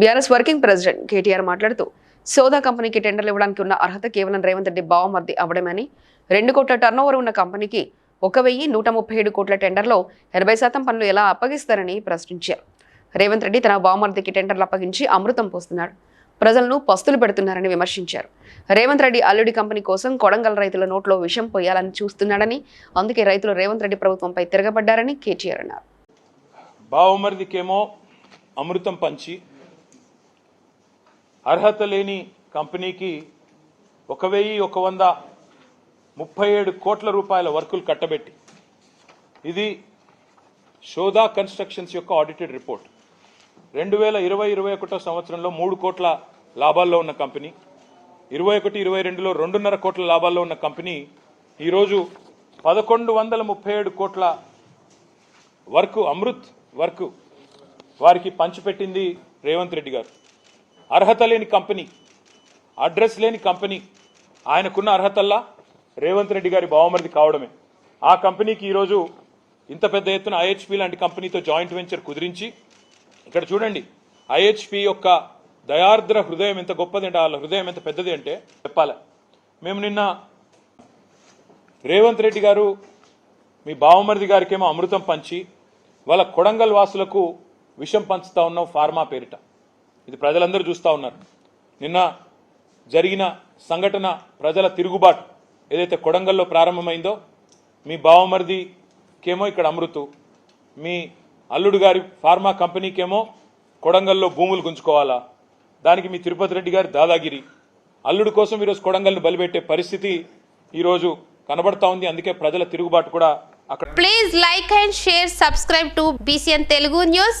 BRS working president KTR మాట్లాడుతూ సోదా కంపెనీకి టెండర్లు ఇవ్వడానికి ఉన్న అర్హత కేవలం రేవంత్ రెడ్డి బావమర్ది అవడమని రెండు కోట్ల టర్నోవర్ ఉన్న కంపెనీకి ఒక వెయ్యి నూట ముప్పై ఏడు కోట్ల టెండర్లో ఎనభై శాతం పనులు ఎలా అప్పగిస్తారని ప్రశ్నించారు. రేవంత్ రెడ్డి తన బావమర్దికి టెండర్లు అప్పగించి అమృతం పోస్తున్నాడు ప్రజలను పస్తులు పెడుతున్నారని విమర్శించారు. రేవంత్ రెడ్డి అల్లుడి కంపెనీ కోసం కొడంగల్ రైతుల నోట్లో విషం పోయాలని చూస్తున్నాడని అందుకే రైతులు రేవంత్ రెడ్డి ప్రభుత్వంపై తిరగబడ్డారని కేటీఆర్ అన్నారు. బావమరిదికేమో అమృతం పంచి అర్హత లేని కంపెనీకి ఒక వెయ్యి ఒక వంద ముప్పై ఏడు కోట్ల రూపాయల వర్కులు కట్టబెట్టి ఇది షోదా కన్స్ట్రక్షన్స్ యొక్క ఆడిటెడ్ రిపోర్ట్. రెండు వేల ఇరవై ఇరవై ఒకటో సంవత్సరంలో మూడు కోట్ల లాభాల్లో ఉన్న కంపెనీ ఇరవై ఒకటి ఇరవై రెండులో రెండున్నర కోట్ల లాభాల్లో ఉన్న కంపెనీ ఈరోజు పదకొండు వందల ముప్పై ఏడు కోట్ల వర్క్ అమృత్ వర్క్ వారికి పంచిపెట్టింది రేవంత్ రెడ్డి గారు. అర్హత లేని కంపెనీ అడ్రస్ లేని కంపెనీ ఆయనకున్న అర్హతల్లా రేవంత్ రెడ్డి గారి బావమరిది కావడమే. ఆ కంపెనీకి ఈరోజు ఇంత పెద్ద ఎత్తున ఐహెచ్పి లాంటి కంపెనీతో జాయింట్ వెంచర్ కుదిరించి ఇక్కడ చూడండి ఐహెచ్పి యొక్క దయార్ద్ర హృదయం ఎంత గొప్పది అంటే వాళ్ళ హృదయం ఎంత పెద్దది అంటే చెప్పాలి. మేము నిన్న రేవంత్ రెడ్డి గారు మీ బావమరిది గారికేమో అమృతం పంచి వాళ్ళ కొడంగల్ వాసులకు విషం పంచుతా ఉన్నాం ఫార్మా పేరిట. ఇది ప్రజలందరూ చూస్తూ ఉన్నారు. నిన్న జరిగిన సంఘటన ప్రజల తిరుగుబాటు ఏదైతే కొడంగల్లో ప్రారంభమైందో మీ బావమరిదికేమో ఇక్కడ అమృతు మీ అల్లుడు గారి ఫార్మా కంపెనీకేమో కొడంగల్లో భూములు గుంజుకోవాలా దానికి మీ తిరుపతి రెడ్డి గారి దాదాగిరి. అల్లుడు కోసం ఈరోజు కొడంగల్ని బలిపెట్టే పరిస్థితి ఈరోజు కనబడతా ఉంది. అందుకే ప్రజల తిరుగుబాటు కూడా అక్కడ please like and share subscribe to BCN Telugu news